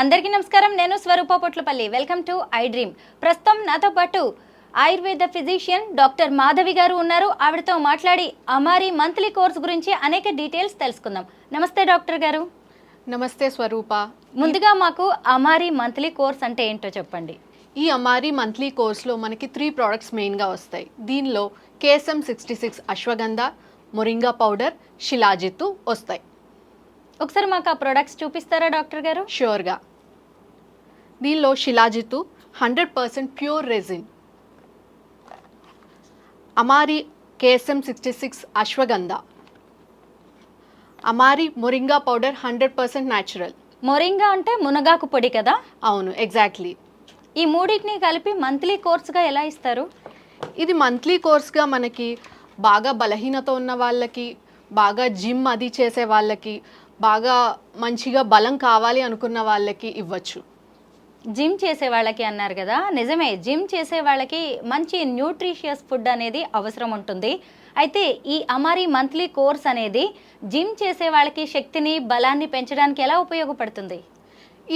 అందరికీ నమస్కారం. నేను Swarupa Potlapalli. Welcome to I dream ప్రస్తుతం నాతో పాటు ఆయుర్వేద ఫిజిషియన్ డాక్టర్ మాధవి గారు ఉన్నారు. ఆవిడతో మాట్లాడి అమారి మంత్లీ కోర్స్ గురించి అనేక డీటెయిల్స్ తెలుసుకుందాం. నమస్తే డాక్టర్ గారు. నమస్తే స్వరూప. ముందుగా మాకు అమారి మంత్లీ కోర్స్ అంటే ఏంటో చెప్పండి. ఈ అమారి మంత్లీ కోర్స్లో మనకి త్రీ ప్రోడక్ట్స్ మెయిన్గా వస్తాయి. దీనిలో KSM sixty six ashwagandha moringa powder shilajit వస్తాయి. ఒకసారి మాకు ఆ ప్రొడక్ట్స్ చూపిస్తారా డాక్టర్ గారు? ష్యూర్గా దీనిలో shilajit hundred percent pure resin. Amari KSM sixty six ashwagandha. Amari moringa powder hundred percent natural. Moringa అంటే మునగాకు పొడి కదా? అవును ఎగ్జాక్ట్లీ. ఈ మూడింటిని కలిపి మంత్లీ కోర్స్గా ఎలా ఇస్తారు? ఇది మంత్లీ కోర్స్గా మనకి బాగా బలహీనత ఉన్న వాళ్ళకి బాగా జిమ్ అది చేసే వాళ్ళకి బాగా మంచిగా బలం కావాలి అనుకున్న వాళ్ళకి ఇవ్వచ్చు. జిమ్ చేసే వాళ్ళకి అన్నారు కదా. నిజమే జిమ్ చేసే వాళ్ళకి మంచి న్యూట్రిషియస్ ఫుడ్ అనేది అవసరం ఉంటుంది. అయితే ఈ అమారి మంత్లీ కోర్స్ అనేది జిమ్ చేసే వాళ్ళకి శక్తిని బలాన్ని పెంచడానికి ఎలా ఉపయోగపడుతుంది?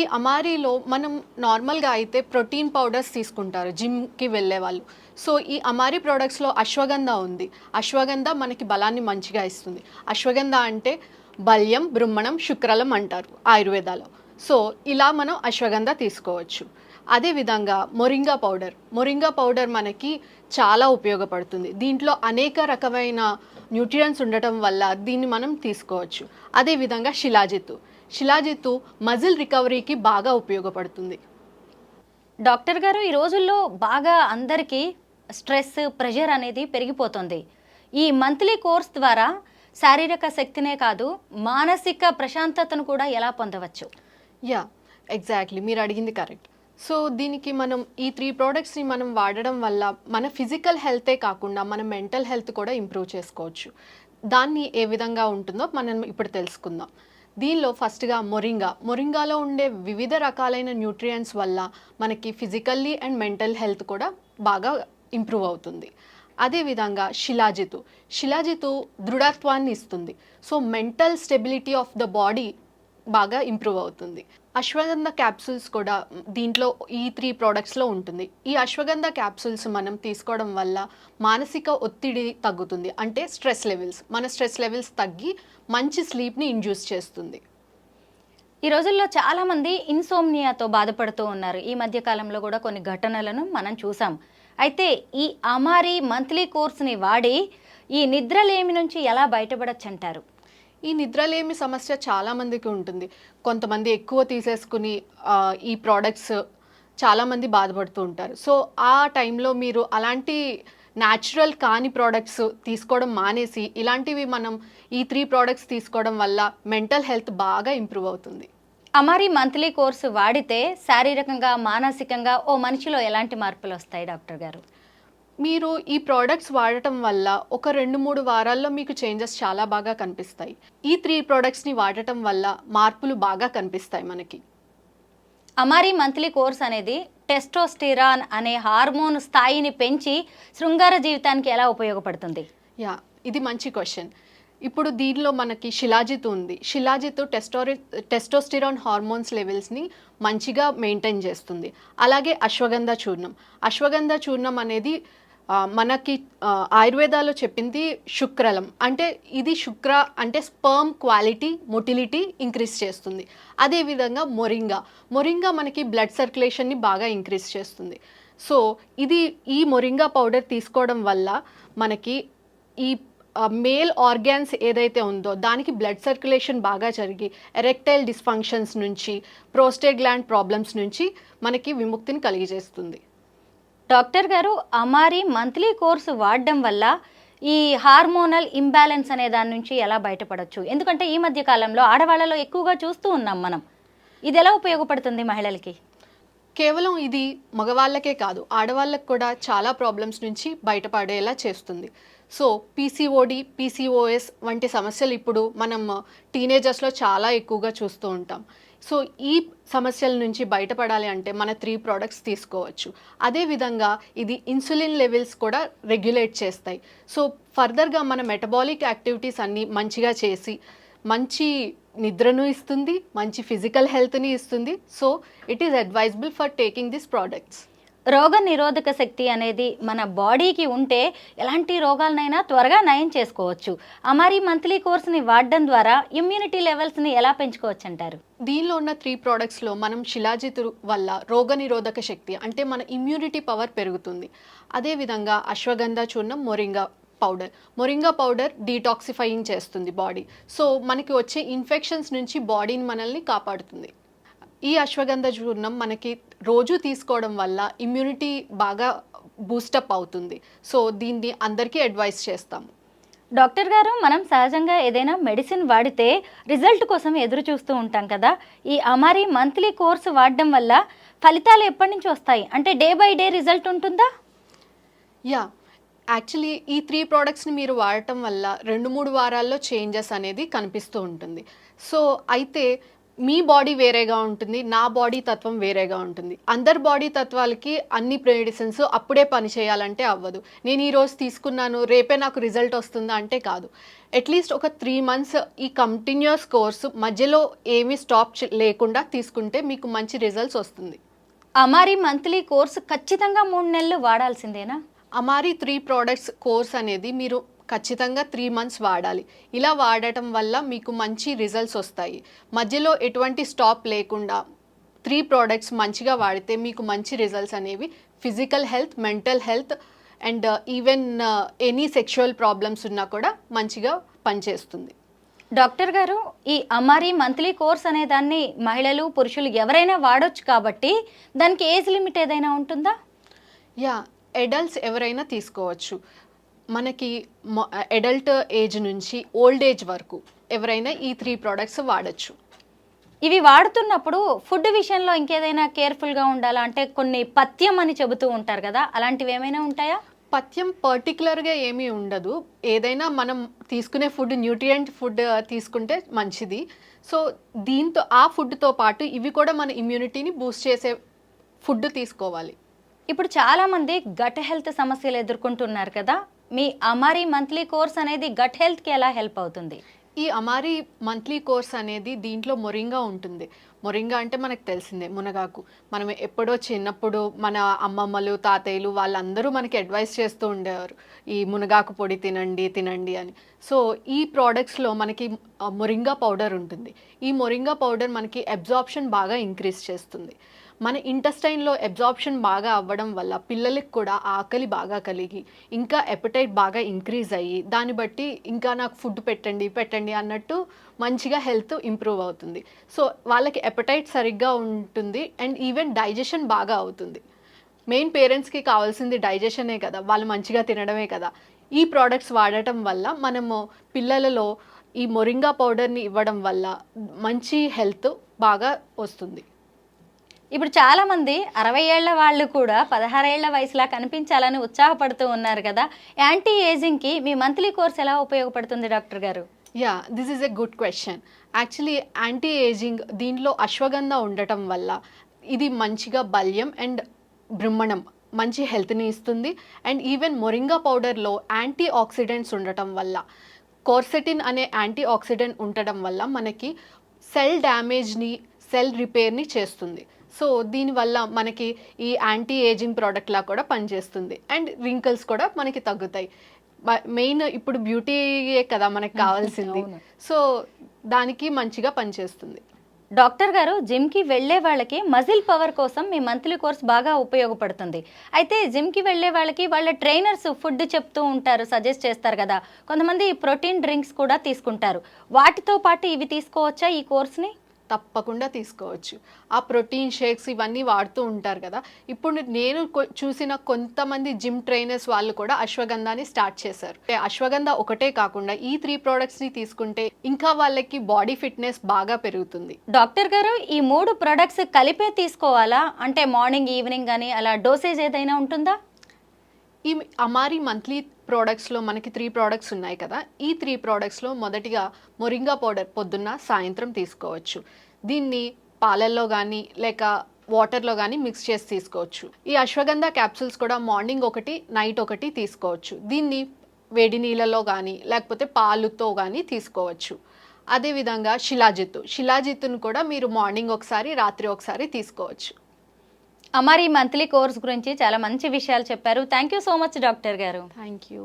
ఈ అమారీలో మనం నార్మల్గా అయితే ప్రోటీన్ పౌడర్స్ తీసుకుంటారు జిమ్కి వెళ్ళే వాళ్ళు. సో ఈ అమారీ ప్రోడక్ట్స్లో అశ్వగంధ ఉంది. అశ్వగంధ మనకి బలాన్ని మంచిగా ఇస్తుంది. అశ్వగంధ అంటే బల్యం బ్రుహ్మణం శుక్రలం అంటారు ఆయుర్వేదాలో. సో ఇలా మనం అశ్వగంధ తీసుకోవచ్చు. అదేవిధంగా మొరింగా పౌడర్. మొరింగా పౌడర్ మనకి చాలా ఉపయోగపడుతుంది. దీంట్లో అనేక రకమైన న్యూట్రియన్స్ ఉండటం వల్ల దీన్ని మనం తీసుకోవచ్చు. అదేవిధంగా శిలాజిత్తు. శిలాజిత్తు మజిల్ రికవరీకి బాగా ఉపయోగపడుతుంది. డాక్టర్ గారు ఈ రోజుల్లో బాగా అందరికీ స్ట్రెస్ ప్రెషర్ అనేది పెరిగిపోతుంది. ఈ మంత్లీ కోర్స్ ద్వారా శారీరక శక్తినే కాదు మానసిక ప్రశాంతతను కూడా ఎలా పొందవచ్చు? యా ఎగ్జాక్ట్లీ మీరు అడిగింది కరెక్ట్ సో దీనికి మనం ఈ త్రీ ప్రోడక్ట్స్ని మనం వాడడం వల్ల మన ఫిజికల్ హెల్తే కాకుండా మన మెంటల్ హెల్త్ కూడా ఇంప్రూవ్ చేసుకోవచ్చు. దాన్ని ఏ విధంగా ఉంటుందో మనం ఇప్పుడు తెలుసుకుందాం. దీనిలో ఫస్ట్గా మొరింగా మొరింగాలో ఉండే వివిధ రకాలైన న్యూట్రియంట్స్ వల్ల మనకి ఫిజికల్లీ అండ్ మెంటల్ హెల్త్ కూడా బాగా ఇంప్రూవ్ అవుతుంది. అదేవిధంగా శిలాజితు. శిలాజితు దృఢత్వాన్ని ఇస్తుంది. So mental stability of the body బాగా ఇంప్రూవ్ అవుతుంది. అశ్వగంధ క్యాప్సూల్స్ కూడా దీంట్లో ఈ త్రీ ప్రోడక్ట్స్లో ఉంటుంది. ఈ అశ్వగంధ క్యాప్సూల్స్ మనం తీసుకోవడం వల్ల మానసిక ఒత్తిడి తగ్గుతుంది. అంటే స్ట్రెస్ లెవెల్స్ మన స్ట్రెస్ లెవెల్స్ తగ్గి మంచి స్లీప్ని ఇండ్యూస్ చేస్తుంది. ఈ రోజుల్లో చాలామంది ఇన్సోమ్నియాతో బాధపడుతూ ఉన్నారు. ఈ మధ్య కాలంలో కూడా కొన్ని ఘటనలను మనం చూసాం. అయితే ఈ అమారి మంత్లీ కోర్స్ని వాడి ఈ నిద్రలేమి నుంచి ఎలా బయటపడచ్చు అంటారు ఈ నిద్రలేమి సమస్య చాలామందికి ఉంటుంది. కొంతమంది ఎక్కువ తీసేసుకుని ఈ ప్రోడక్ట్స్ చాలామంది బాధపడుతూ ఉంటారు. సో ఆ టైంలో మీరు అలాంటి న్యాచురల్ కాని ప్రోడక్ట్స్ తీసుకోవడం మానేసి ఇలాంటివి మనం ఈ త్రీ ప్రోడక్ట్స్ తీసుకోవడం వల్ల మెంటల్ హెల్త్ బాగా ఇంప్రూవ్ అవుతుంది. అమారి మంత్లీ కోర్సు వాడితే శారీరకంగా మానసికంగా ఓ మనిషిలో ఎలాంటి మార్పులు వస్తాయి డాక్టర్ గారు? మీరు ఈ ప్రోడక్ట్స్ వాడటం వల్ల ఒక రెండు మూడు వారాల్లో మీకు చేంజెస్ చాలా బాగా కనిపిస్తాయి. ఈ త్రీ ప్రోడక్ట్స్ని వాడటం వల్ల మార్పులు బాగా కనిపిస్తాయి మనకి. అమారి మంత్లీ కోర్స్ అనేది టెస్టోస్టిరాన్ అనే హార్మోన్ స్థాయిని పెంచి శృంగార జీవితానికి ఎలా ఉపయోగపడుతుంది? యా ఇది మంచి క్వశ్చన్ ఇప్పుడు దీనిలో మనకి శిలాజిత్ ఉంది. శిలాజిత్ టెస్టోరి టెస్టోస్టిరాన్ హార్మోన్స్ లెవెల్స్ని మంచిగా మెయింటైన్ చేస్తుంది. అలాగే అశ్వగంధ చూర్ణం. అశ్వగంధ చూర్ణం అనేది మనకి ఆయుర్వేదాలో చెప్పింది శుక్రలం. అంటే ఇది శుక్ర అంటే స్పర్మ్ క్వాలిటీ మొటిలిటీ ఇంక్రీజ్ చేస్తుంది. అదేవిధంగా మొరింగా. మొరింగా మనకి బ్లడ్ సర్క్యులేషన్ని బాగా ఇంక్రీజ్ చేస్తుంది. సో ఇది ఈ మొరింగా పౌడర్ తీసుకోవడం వల్ల మనకి ఈ మేల్ ఆర్గాన్స్ ఏదైతే ఉందో దానికి బ్లడ్ సర్క్యులేషన్ బాగా జరిగి ఎరెక్టైల్ డిస్ఫంక్షన్స్ నుంచి ప్రోస్టేట్ గ్లాండ్ ప్రాబ్లమ్స్ నుంచి మనకి విముక్తిని కలిగజేస్తుంది డాక్టర్ గారు అమారి మంత్లీ కోర్సు వాడడం వల్ల ఈ హార్మోనల్ ఇంబ్యాలెన్స్ అనే దాని నుంచి ఎలా బయటపడవచ్చు ఎందుకంటే ఈ మధ్య కాలంలో ఆడవాళ్ళలో ఎక్కువగా చూస్తూ ఉన్నాం మనం. ఇది ఎలా ఉపయోగపడుతుంది మహిళలకి? కేవలం ఇది మగవాళ్ళకే కాదు ఆడవాళ్ళకు కూడా చాలా ప్రాబ్లమ్స్ నుంచి బయటపడేలా చేస్తుంది. సో పీసీఓడి పీసీఓఎస్ వంటి సమస్యలు ఇప్పుడు మనం టీనేజర్స్లో చాలా ఎక్కువగా చూస్తూ ఉంటాం. సో ఈ సమస్యల నుంచి బయటపడాలి అంటే మన త్రీ ప్రోడక్ట్స్ తీసుకోవచ్చు. అదేవిధంగా ఇది ఇన్సులిన్ లెవెల్స్ కూడా రెగ్యులేట్ చేస్తాయి. సో ఫర్దర్గా మన మెటబాలిక్ యాక్టివిటీస్ అన్నీ మంచిగా చేసి మంచి నిద్రను ఇస్తుంది మంచి ఫిజికల్ హెల్త్ని ఇస్తుంది. So it is advisable for taking this products రోగ నిరోధక శక్తి అనేది మన బాడీకి ఉంటే ఎలాంటి రోగాలనైనా త్వరగా నయం చేసుకోవచ్చు. అమారి మంత్లీ కోర్స్ని వాడడం ద్వారా ఇమ్యూనిటీ లెవెల్స్ని ఎలా పెంచుకోవచ్చు అంటారు దీనిలో ఉన్న త్రీ ప్రోడక్ట్స్లో మనం శిలాజితు వల్ల రోగనిరోధక శక్తి అంటే మన ఇమ్యూనిటీ పవర్ పెరుగుతుంది. అదేవిధంగా అశ్వగంధ చూర్ణం moringa powder moringa powder detoxifying చేస్తుంది బాడీ సో మనకి వచ్చే ఇన్ఫెక్షన్స్ నుంచి బాడీని మనల్ని కాపాడుతుంది. ఈ అశ్వగంధ చూర్ణం మనకి రోజు తీసుకోవడం వల్ల ఇమ్యూనిటీ బాగా బూస్టప్ అవుతుంది. సో దీన్ని అందరికీ అడ్వైస్ చేస్తాము. డాక్టర్ గారు మనం సహజంగా ఏదైనా మెడిసిన్ వాడితే రిజల్ట్ కోసం ఎదురు చూస్తూ ఉంటాం కదా. ఈ అమారి మంత్లీ కోర్సు వాడడం వల్ల ఫలితాలు ఎప్పటి నుంచి వస్తాయి? అంటే డే బై డే రిజల్ట్ ఉంటుందా? యా యాక్చువల్లీ ఈ త్రీ ప్రోడక్ట్స్ని మీరు వాడటం వల్ల రెండు మూడు వారాల్లో చేంజెస్ అనేది కనిపిస్తూ ఉంటుంది. సో అయితే మీ బాడీ వేరేగా ఉంటుంది నా బాడీ తత్వం వేరేగా ఉంటుంది. అందరి బాడీ తత్వాలకి అన్ని మెడిసిన్స్ అప్పుడే పని చేయాలంటే అవ్వదు. నేను ఈరోజు తీసుకున్నాను రేపే నాకు రిజల్ట్ వస్తుందా అంటే కాదు. అట్లీస్ట్ ఒక త్రీ మంత్స్ ఈ కంటిన్యూస్ కోర్సు మధ్యలో ఏమీ స్టాప్ లేకుండా తీసుకుంటే మీకు మంచి రిజల్ట్స్ వస్తుంది. అమారి మంత్లీ కోర్సు ఖచ్చితంగా మూడు నెలలు వాడాల్సిందేనా? అమారి త్రీ ప్రోడక్ట్స్ కోర్స్ అనేది మీరు ఖచ్చితంగా త్రీ మంత్స్ వాడాలి. ఇలా వాడటం వల్ల మీకు మంచి రిజల్ట్స్ వస్తాయి. మధ్యలో ఎటువంటి స్టాప్ లేకుండా త్రీ ప్రోడక్ట్స్ మంచిగా వాడితే మీకు మంచి రిజల్ట్స్ అనేవి physical health mental health and even any sexual problems ఉన్నా కూడా మంచిగా పనిచేస్తుంది. డాక్టర్ గారు ఈ అమారి మంత్లీ కోర్స్ అనే దాన్ని మహిళలు పురుషులు ఎవరైనా వాడొచ్చు కాబట్టి దానికి ఏజ్ లిమిట్ ఏదైనా ఉంటుందా? యా అడల్ట్స్ ఎవరైనా తీసుకోవచ్చు. మనకి అడల్ట్ ఏజ్ నుంచి ఓల్డ్ ఏజ్ వరకు ఎవరైనా ఈ త్రీ ప్రోడక్ట్స్ వాడచ్చు. ఇవి వాడుతున్నప్పుడు ఫుడ్ విషయంలో ఇంకేదైనా కేర్ఫుల్గా ఉండాలా? అంటే కొన్ని పథ్యం అని చెబుతూ ఉంటారు కదా అలాంటివి ఏమైనా ఉంటాయా? పథ్యం పర్టికులర్గా ఏమీ ఉండదు. ఏదైనా మనం తీసుకునే ఫుడ్ న్యూట్రియంట్ ఫుడ్ తీసుకుంటే మంచిది. సో దీంతో ఆ ఫుడ్తో పాటు ఇవి కూడా మన ఇమ్యూనిటీని బూస్ట్ చేసే ఫుడ్ తీసుకోవాలి. ఇప్పుడు చాలామంది గట్ హెల్త్ సమస్యలు ఎదుర్కొంటున్నారు కదా మీ అమారి మంత్లీ కోర్స్ అనేది గట్ హెల్త్కి ఎలా హెల్ప్ అవుతుంది? ఈ అమారి మంత్లీ కోర్స్ అనేది దీంట్లో మొరింగా ఉంటుంది. మొరింగా అంటే మనకు తెలిసిందే మునగాకు. మనం ఎప్పుడో చిన్నప్పుడు మన అమ్మమ్మలు తాతయ్యలు వాళ్ళందరూ మనకి అడ్వైస్ చేస్తూ ఉండేవారు. ఈ మునగాకు పొడి తినండి తినండి అని. సో ఈ ప్రోడక్ట్స్లో మనకి మొరింగా పౌడర్ ఉంటుంది. ఈ మొరింగా పౌడర్ మనకి అబ్జార్ప్షన్ బాగా ఇంక్రీజ్ చేస్తుంది. మన ఇంటెస్టైన్లో అబ్జార్ప్షన్ బాగా అవ్వడం వల్ల పిల్లలకి కూడా ఆకలి బాగా కలిగి ఇంకా ఎపటైట్ బాగా ఇంక్రీజ్ అయ్యి దాన్ని బట్టి ఇంకా నాకు ఫుడ్ పెట్టండి పెట్టండి అన్నట్టు మంచిగా హెల్త్ ఇంప్రూవ్ అవుతుంది. సో వాళ్ళకి ఎపటైట్ సరిగ్గా ఉంటుంది అండ్ ఈవెన్ డైజెషన్ బాగా అవుతుంది. మెయిన్ పేరెంట్స్కి కావాల్సింది డైజెషనే కదా వాళ్ళు మంచిగా తినడమే కదా. ఈ ప్రోడక్ట్స్ వాడటం వల్ల మనము పిల్లలలో ఈ మొరింగా పౌడర్ని ఇవ్వడం వల్ల మంచి హెల్త్ బాగా వస్తుంది. ఇప్పుడు చాలామంది అరవై ఏళ్ళ వాళ్ళు కూడా పదహారేళ్ళ వయసులా కనిపించాలని ఉత్సాహపడుతూ ఉన్నారు కదా. యాంటీ ఏజింగ్కి మీ మంత్లీ కోర్స్ ఎలా ఉపయోగపడుతుంది డాక్టర్ గారు? Yeah this is a good question. Actually anti ageing దీంట్లో అశ్వగంధ ఉండటం వల్ల ఇది మంచిగా బల్యం అండ్ బ్రహ్మణం మంచి హెల్త్ని ఇస్తుంది. అండ్ ఈవెన్ మొరింగా పౌడర్లో యాంటీ ఆక్సిడెంట్స్ ఉండటం వల్ల కోర్సెటిన్ అనే యాంటీ ఆక్సిడెంట్ ఉండటం వల్ల మనకి సెల్ డ్యామేజ్ని సెల్ రిపేర్ని చేస్తుంది. సో దీనివల్ల మనకి ఈ యాంటీ ఏజింగ్ ప్రోడక్ట్లా కూడా పనిచేస్తుంది. అండ్ రింకిల్స్ కూడా మనకి తగ్గుతాయి. మెయిన్ ఇప్పుడు బ్యూటీయే కదా మనకి కావాల్సింది. సో దానికి మంచిగా పనిచేస్తుంది. డాక్టర్ గారు జిమ్కి వెళ్ళే వాళ్ళకి మజిల్ పవర్ కోసం మీ మంత్లీ కోర్స్ బాగా ఉపయోగపడుతుంది. అయితే జిమ్కి వెళ్ళే వాళ్ళకి వాళ్ళ ట్రైనర్స్ ఫుడ్ చెప్తూ ఉంటారు సజెస్ట్ చేస్తారు కదా. కొంతమంది ప్రోటీన్ డ్రింక్స్ కూడా తీసుకుంటారు. వాటితో పాటు ఇవి తీసుకోవచ్చా ఈ కోర్స్ని తప్పకుండా తీసుకోవచ్చు. ఆ ప్రోటీన్ షేక్స్ ఇవన్నీ వాడుతూ ఉంటారు కదా. ఇప్పుడు నేను కొ- చూసిన కొంతమంది జిమ్ ట్రైనర్స్ వాళ్ళు కూడా అశ్వగంధాని స్టార్ట్ చేశారు. అశ్వగంధ ఒకటే కాకుండా ఈ త్రీ ప్రోడక్ట్స్ని తీసుకుంటే ఇంకా వాళ్ళకి బాడీ ఫిట్నెస్ బాగా పెరుగుతుంది. డాక్టర్ గారు ఈ మూడు ప్రొడక్ట్స్ కలిపే తీసుకోవాలా? అంటే మార్నింగ్ ఈవినింగ్ కానీ అలా డోసేజ్ ఏదైనా ఉంటుందా? ఈ అమారి మంత్లీ ప్రోడక్ట్స్లో మనకి త్రీ ప్రోడక్ట్స్ ఉన్నాయి కదా. ఈ త్రీ ప్రోడక్ట్స్లో మొదటిగా మొరింగా పౌడర్ పొద్దున్న సాయంత్రం తీసుకోవచ్చు. దీన్ని పాలల్లో కానీ లేక వాటర్లో కానీ మిక్స్ చేసి తీసుకోవచ్చు. ఈ అశ్వగంధ క్యాప్సూల్స్ కూడా మార్నింగ్ ఒకటి నైట్ ఒకటి తీసుకోవచ్చు. దీన్ని వేడి నీళ్ళలో కానీ లేకపోతే పాలుతో కానీ తీసుకోవచ్చు. అదేవిధంగా శిలాజిత్తు. శిలాజిత్తును కూడా మీరు మార్నింగ్ ఒకసారి రాత్రి ఒకసారి తీసుకోవచ్చు. అమారి మంత్లీ కోర్స్ గురించి చాలా మంచి విషయాలు చెప్పారు. Thank you so much doctor గారు. Thank you